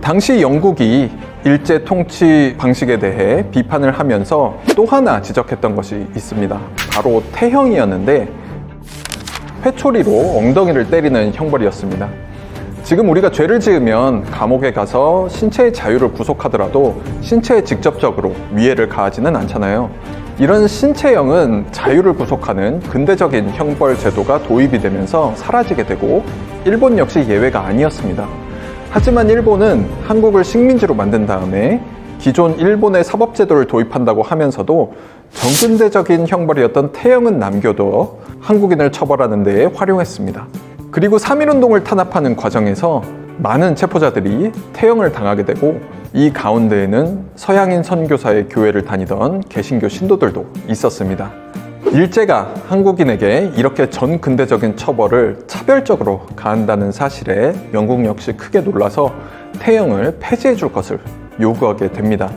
당시 영국이 일제 통치 방식에 대해 비판을 하면서 또 하나 지적했던 것이 있습니다. 바로 태형이었는데 회초리로 엉덩이를 때리는 형벌이었습니다. 지금 우리가 죄를 지으면 감옥에 가서 신체의 자유를 구속하더라도 신체에 직접적으로 위해를 가하지는 않잖아요. 이런 신체형은 자유를 구속하는 근대적인 형벌 제도가 도입이 되면서 사라지게 되고 일본 역시 예외가 아니었습니다. 하지만 일본은 한국을 식민지로 만든 다음에 기존 일본의 사법제도를 도입한다고 하면서도 정근대적인 형벌이었던 태형은 남겨둬 한국인을 처벌하는 데에 활용했습니다. 그리고 3.1운동을 탄압하는 과정에서 많은 체포자들이 태형을 당하게 되고 이 가운데에는 서양인 선교사의 교회를 다니던 개신교 신도들도 있었습니다. 일제가 한국인에게 이렇게 전근대적인 처벌을 차별적으로 가한다는 사실에 영국 역시 크게 놀라서 태형을 폐지해 줄 것을 요구하게 됩니다.